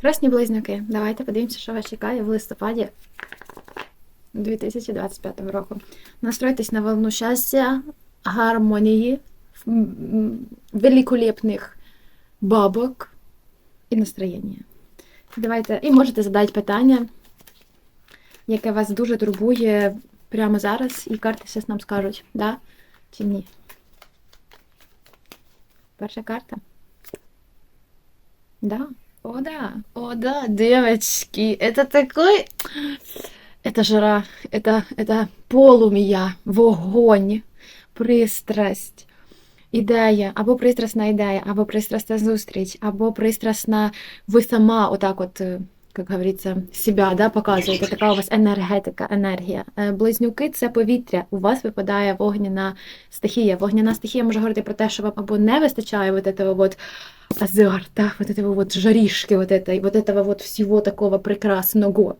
Прекрасні близнюки. Давайте подивимося, що вас чекає в листопаді 2025 року. Настройтесь на волну щастя, гармонії, великолепних бабок і настроєння. Давайте, і можете задати питання, яке вас дуже турбує прямо зараз, і карти щось нам скажуть, да чи ні. Перша карта. Да. О, да. О, да, девочки. Это такой... Это жара, это, это полум'я, вогонь, пристрасть, ідея, або пристрасна ідея, або пристрасна зустріч, або пристрасна ви сама, отак от, е, як говориться, себя, да, показуєте, така у вас енергетика, енергія. Е, Близнюки це повітря. У вас випадає вогняна стихія. Вогняна стихія може говорити про те, що вам або не вистачає вот этого вот азарта, вот этого вот жаришки, вот, этой, вот этого вот всего такого прекрасного.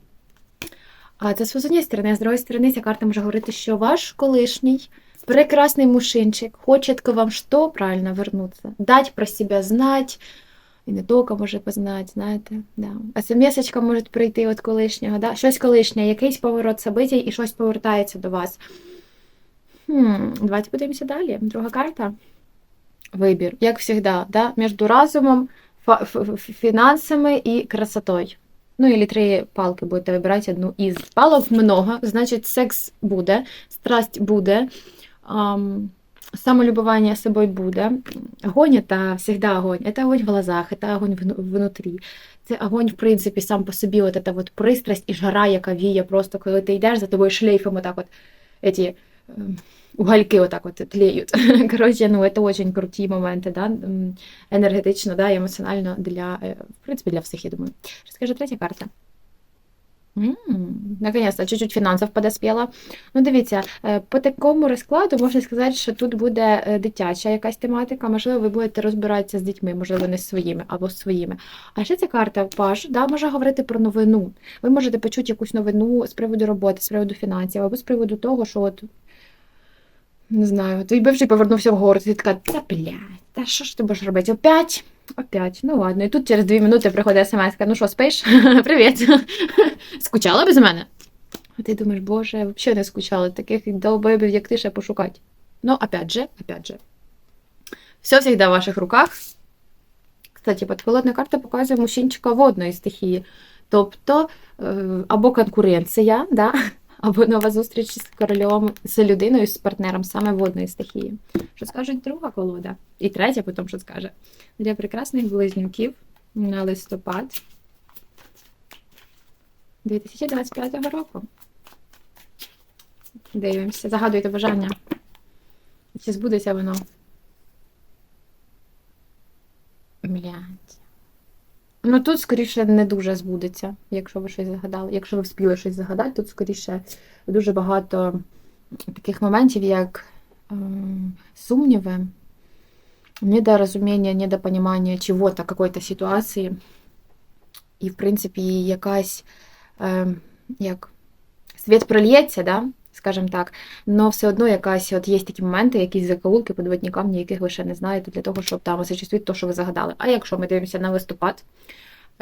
А це з однієї сторони, а з другої сторони, ця карта може говорити, що ваш колишній прекрасний мужчинчик хочет к вам что правильно вернуться? Дать про себя знать, і не тільки може познати, знаєте. Да. СМС-очка може прийти від колишнього, да? щось колишнє, якийсь поворот событий і щось повертається до вас. Хм, давайте подивимося далі. Друга карта. Вибір, як завжди, да? між разумом, фінансами і красотою. Ну, или три палки будете вибирати одну із. Палок много, значить, секс буде, страсть буде, ам, самолюбование собой буде. Огонь это всегда огонь. Это огонь в глазах, это огонь вну- внутрі. Це огонь, в принципі, сам по собі, от эта вот пристрасть і жара, яка віє, просто коли ти йдеш за тобою шлейфом, отак от эти ем, угольки отак от тлеють. Коротше, ну, це очень круті моменти, да? м, енергетично, да, і емоціонально для, е, в принципі, для всіх, я думаю. Що скаже третя карта? М, Наконец-то, чуть-чуть фінансів подоспіла. Ну, дивіться, е, по такому розкладу можна сказати, що тут буде е, дитяча якась тематика, можливо, ви будете розбиратися з дітьми, можливо, не з своїми або з своїми. А ще ця карта паж, да, може говорити про новину. Ви можете почути якусь новину з приводу роботи, з приводу фінансів, або з приводу того, що от. Не знаю, твій бивший повернувся в город, і така, та блядь, та що ж ти будеш робити? Опять? Опять. Ну ладно. І тут через дві минути приходить смс ну що, спиш? Привіт. Скучала без мене? А ти думаєш, боже, взагалі не скучала, таких долбоебів, як ти ще пошукати. Ну, опять же, опять же. Все всегда в ваших руках. Кстати, підхолодна карта показує мужчинчика водної стихії. Тобто, е, або конкуренція, да? Або нова зустріч з корольом, з людиною, з партнером саме водної стихії. Що скаже друга колода? І третя, потім що скаже. Для прекрасних близнюків на листопад 2025 року. Дивимося, загадуйте бажання. Чи збудеться воно? Блядь. Ну тут, скоріше, не дуже збудеться, якщо ви щось загадали. Якщо ви вспіли щось загадати, тут, скоріше, дуже багато таких моментів, як ем, сумніви, недорозуміння, недопонімання чого-то, какої-то ситуації. І, в принципі, якась ем, як світ прольється, да? Скажімо так, але все одно якась от є такі моменти, якісь закоулки, подводні камні, яких ви ще не знаєте, для того, щоб там осуществити те, що ви загадали. А якщо ми дивимося на листопад,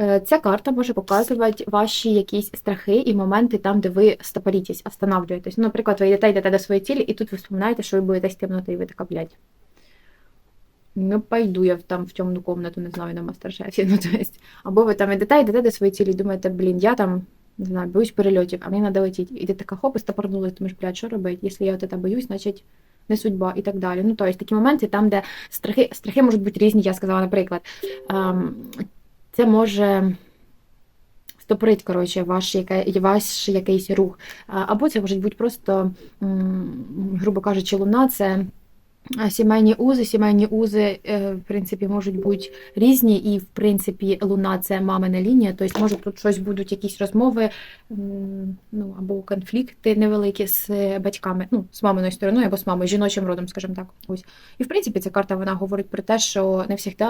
е, ця карта може показувати ваші якісь страхи і моменти там, де ви стопорітесь, останавливаєтесь. Ну, наприклад, ви йдете, йдете до своєї цілі, і тут ви вспоминаєте, що ви будете з темноти, і ви така, блядь. Не пойду я там в темну комнату, не знаю, на мастер-шефі. Ну, то есть, або ви там йдете, йдете до своєї цілі, думаєте, блін, я там, не знаю, боюсь перельотів, а мені треба летіти. І ти така хоп, і стопорнулась, думаєш, блядь, що робити? Якщо я от це боюсь, значить не судьба і так далі. Ну, то есть, такі моменти, там, де страхи, страхи можуть бути різні, я сказала, наприклад, ем, це може стопорить, коротше, ваш, яке, ваш якийсь рух. Або це може бути просто, грубо кажучи, луна це сімейні узи. Сімейні узи, е, в принципі, можуть бути різні, і, в принципі, луна це мамина лінія, тобто, може, тут щось будуть якісь розмови, ну, або конфлікти невеликі з батьками, ну, з маминою стороною, або з мамою, жіночим родом, скажімо так. Ось. І, в принципі, ця карта вона говорить про те, що не завжди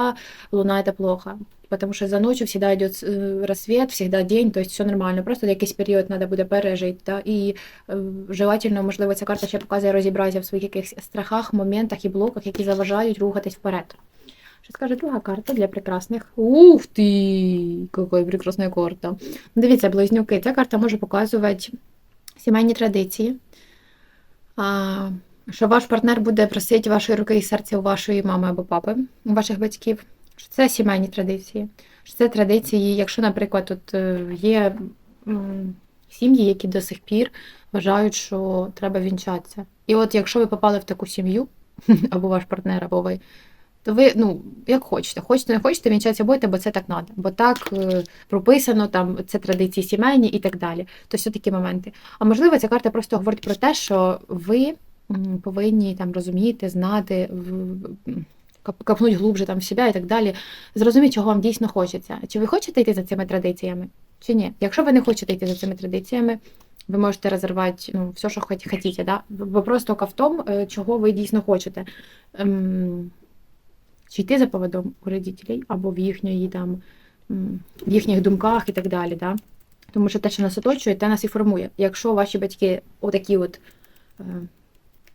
луна це плохо. Потому що за ночью всегда йде э, рассвет, всегда день, то есть все нормально. Просто якийсь період треба буде пережити. Да? І е, желательно, можливо, ця карта ще показує розібратися в своїх якихось страхах, моментах і блоках, які заважають рухатись вперед. Що скаже друга карта для прекрасних? Ух ти! Яка прекрасна карта. Дивіться, близнюки, ця карта може показувати сімейні традиції. А, що ваш партнер буде просити вашої руки і серця у вашої мами або папи, у ваших батьків. Що це сімейні традиції. Що це традиції, якщо, наприклад, тут е, є сім'ї, які до сих пір вважають, що треба вінчатися. І от якщо ви попали в таку сім'ю, або ваш партнер, або ви, то ви, ну, як хочете, хочете, не хочете, вінчатися будете, бо це так треба. Бо так е, прописано, там це традиції сімейні і так далі. То все такі моменти. А можливо, ця карта просто говорить про те, що ви повинні там розуміти, знати, капнуть глубже там в себе і так далі. Зрозуміти, чого вам дійсно хочеться. Чи ви хочете йти за цими традиціями, чи ні? Якщо ви не хочете йти за цими традиціями, ви можете розірвати ну, все, що хотіте. Да? Вопрос тільки в тому, е, чого ви дійсно хочете. Ем, чи йти за поводом у родителей, або в їхньої там в їхніх думках і так далі. Да? Тому що те, що нас оточує, те нас і формує. Якщо ваші батьки отакі от. е,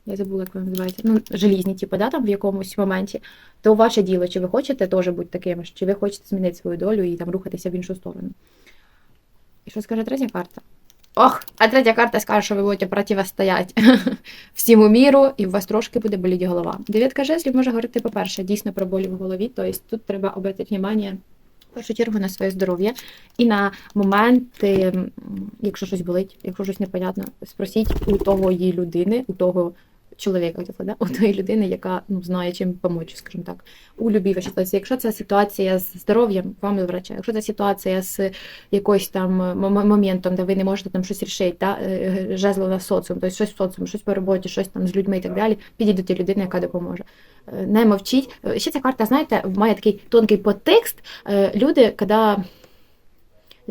Я забула, як вони називаються. Ну, желізні, типу, да, там в якомусь моменті, то ваше діло, чи ви хочете теж бути такими, ж, чи ви хочете змінити свою долю і там рухатися в іншу сторону. І що скаже третя карта? Ох, а третя карта скаже, що ви будете противостоять всьому міру, і у вас трошки буде боліти голова. Дев'ятка жезлів може говорити, по-перше, дійсно про болі в голові, тобто тут треба обратити увагу в першу чергу на своє здоров'я і на моменти, якщо щось болить, якщо щось непонятно, спросіть у того її людини, у того чоловіка, хотіла, да? у тої людини, яка ну, знає, чим допомогти, скажімо так, у любій вашій ситуації. Якщо це ситуація з здоров'ям, вам до врача. Якщо це ситуація з якоюсь там м- моментом, де ви не можете там щось рішити, да? е, жезло на соціум, тобто щось в соціумі, щось по роботі, щось там з людьми і так далі, підійдіть до людини, яка допоможе. Е, Не мовчіть. Е, Ще ця карта, знаєте, має такий тонкий подтекст. Е, Люди, коли я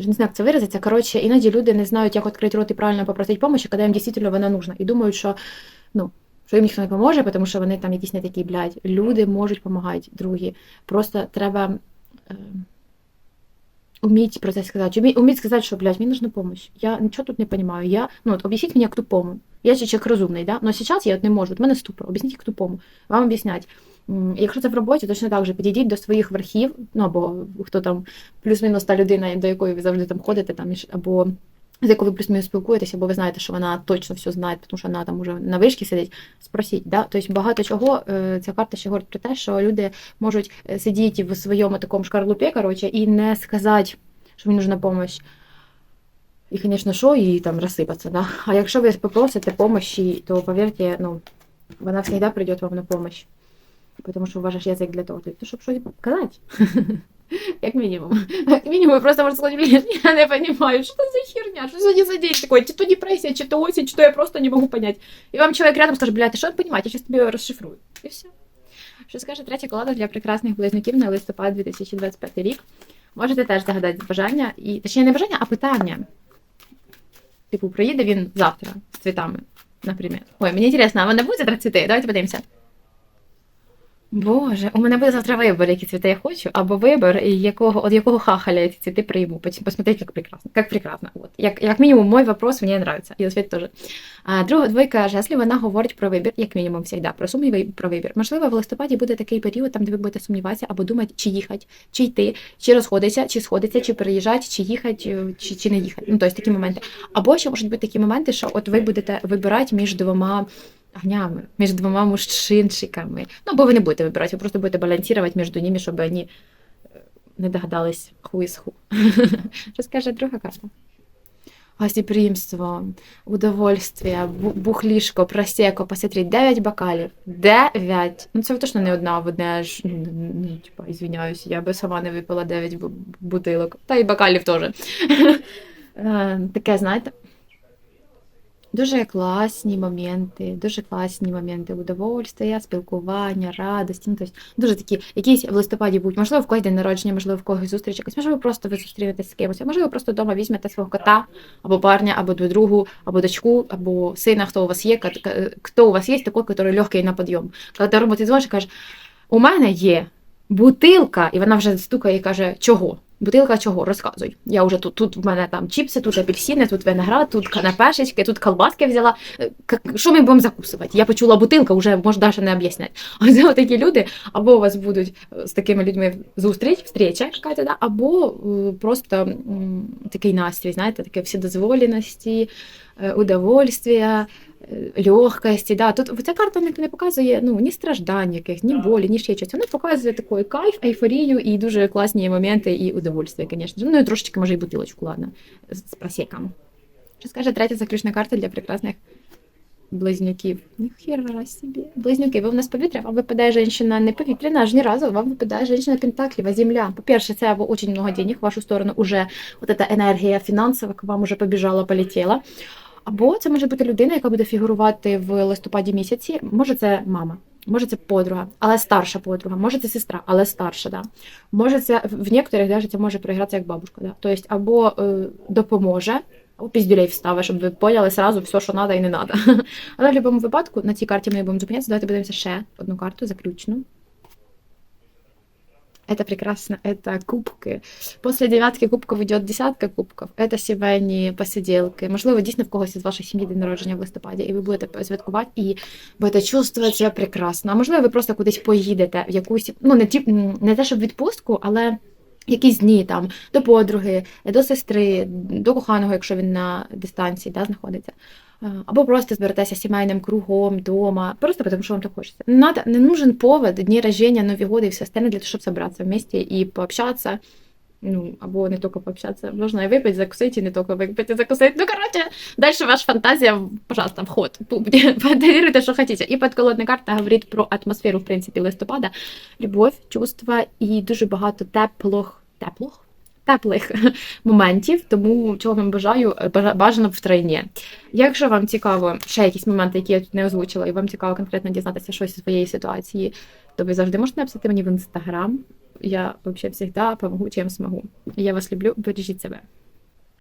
не знаю, як це виразиться. Коротше, іноді люди не знають, як відкрити рот і правильно попросити допомоги, коли їм дійсно вона нужна. І думають, що ну, що їм ніхто не поможе, тому що вони там якісь не такі, блядь. Люди можуть допомагати другі. Просто треба е, уміть про це сказати. Уміть, уміть сказати, що, блядь, мені нужна допомога. Я нічого тут не розумію. Я, ну, от, об'ясніть мені, як тупому. Я ще человек розумний, да? но зараз я от не можу. От мене ступор. Об'ясніть, як тупому. Вам об'яснять. Якщо це в роботі, точно так же підійдіть до своїх верхів, ну або хто там плюс-мінус та людина, до якої ви завжди там ходите, там, або з якою ви плюс-мінус спілкуєтеся, бо ви знаєте, що вона точно все знає, тому що вона там уже на вишці сидить. Спросіть, да? Тобто багато чого е, ця карта ще говорить про те, що люди можуть е, сидіти в своєму такому шкарлупі, коротше, і не сказати, що мені нужна допомога. І, звісно, що, і там розсипатися, да? А якщо ви попросите помощи, то повірте, ну, вона завжди прийде вам на помощь. Тому що вважаєш язик для того, щоб щось казати. Як мінімум. Як мінімум, просто можна сказати, блін, я не розумію, що це за херня, що сьогодні за день такой, чи то депресія, чи то осінь, чи я просто не можу понять. І вам чоловік рядом скаже, блядь, ти що розумієте, я зараз тобі розшифрую. І все. Що скаже третя колода для прекрасних близнюків на листопад 2025 рік. Можете теж загадати бажання, і точніше не бажання, а питання. Типу, приїде він завтра з цвітами, наприклад. Ой, мені цікаво, а в мене буде завтра цвіти? Давайте подивимося. Боже, у мене буде завтра вибір, які цвіти я хочу, або вибір, якого, от якого хахаля я ці цвіти прийму. Пос- Посмотреть, як прекрасно. Как прекрасно. Вот. Як, як мінімум, мой вопрос мені нравится. І освіт теж. А друга двойка жезлів, вона говорить про вибір, як мінімум, завжди, про сумніви і про вибір. Можливо, в листопаді буде такий період, там, де ви будете сумніватися, або думати, чи їхати, чи йти, чи розходитися, чи сходитися, чи переїжджати, чи їхати, е, чи, чи не їхати. Ну, тобто такі моменти. Або ще можуть бути такі моменти, що от ви будете вибирати між двома огнями, між двома мужчинчиками. Ну, бо ви не будете вибирати, ви просто будете балансувати між ними, щоб вони е, не догадались ху із ху. Що скаже друга карта? Гостеприимство, удовольствие, бу- бухлішко, просеко, посмотреть, 9 бокалів. 9. Ну, це точно не одна в одне ж. Ну, ну, типа, извиняюсь, я би сама не випила 9 бу- бутилок. Та й бокалів теж. Е, Таке, знаєте, Дуже класні моменти, дуже класні моменти удовольствия, спілкування, радості. Ну, тобто дуже такі, якісь в листопаді будуть, можливо, в когось день народження, можливо, в когось зустріч якась, можливо, просто ви зустрінетесь з кимось, а можливо, просто вдома візьмете свого кота, або парня, або другу, або дочку, або сина, хто у вас є, хто у вас є, такий, який легкий на підйом. Коли ти дзвониш і кажеш, у мене є бутилка, і вона вже стукає і каже, чого? Бутилка чого? Розказуй. Я вже тут, тут в мене там чіпси, тут апельсини, тут виноград, тут канапешечки, тут колбаски взяла. Е, Що ми будемо закусувати? Я почула бутилка, вже можу далі не об'ясняти. А це такі люди, або у вас будуть е, з такими людьми зустріч, встреча, якась, да? або е, просто такий настрій, знаєте, таке вседозволеності, удовольствия, легкості. Да. Тут ця карта не, не показує ну, ні страждань яких, ні болі, ні ще щось. Вона показує такий кайф, ейфорію і дуже класні моменти і удовольствие, звісно. Ну і трошечки може і бутилочку, ладно, з, просеком. Що скаже третя заключна карта для прекрасних близнюків? Ніхіра собі. Близнюки, ви в нас повітря, вам випадає жінка не повітряна, аж ні разу, вам випадає жінка Пентакліва, земля. По-перше, це або дуже много денег в вашу сторону, уже от эта енергія фінансова к вам уже побіжала, полетіла. Або це може бути людина, яка буде фігурувати в листопаді місяці. Може, це мама, може це подруга, але старша подруга, може це сестра, але старша, да. Може, це в некоторих навіть це може проігратися як бабушка. Да. Тобто, або е, допоможе, або піздюлей вставить, щоб ви поняли сразу все, що треба і не треба. Але в будь-якому випадку на цій карті ми будемо зупинятися. Давайте подивимося ще одну карту, заключну. Это прекрасно, это кубки. После дев'ятки кубків йде десятка кубків. Это сімейні посиділки. Можливо, дійсно в когось із ваших сім'ї день народження в листопаді, і ви будете святкувати і будете чувствувати себе прекрасно. А можливо, ви просто кудись поїдете в якусь, ну не ті, м, не те, щоб відпустку, але якісь дні там до подруги, до сестри, до коханого, якщо він на дистанції да, знаходиться. Е, Або просто зберетеся сімейним кругом вдома, просто тому що вам так хочеться. Не, надо, не нужен повод, дні рождения, Нові годы і все остальное для того, щоб собраться вместе і пообщаться. Ну, або не тільки пообщаться, можна і випити, закусити, і не тільки випити, закусити. Ну, коротше, дальше ваша фантазія, пожалуйста, вход. Фантазируйте, що хотите. І подколодна карта говорить про атмосферу, в принципі, листопада. Любов, чувства і дуже багато теплих, теплих, теплих моментів, тому чого вам бажаю, бажа- бажано втройні. Якщо вам цікаво ще якісь моменти, які я тут не озвучила, і вам цікаво конкретно дізнатися щось зі своєї ситуації, то ви завжди можете написати мені в інстаграм. Я взагалі завжди допомогу, чим змогу. Я вас люблю, бережіть себе.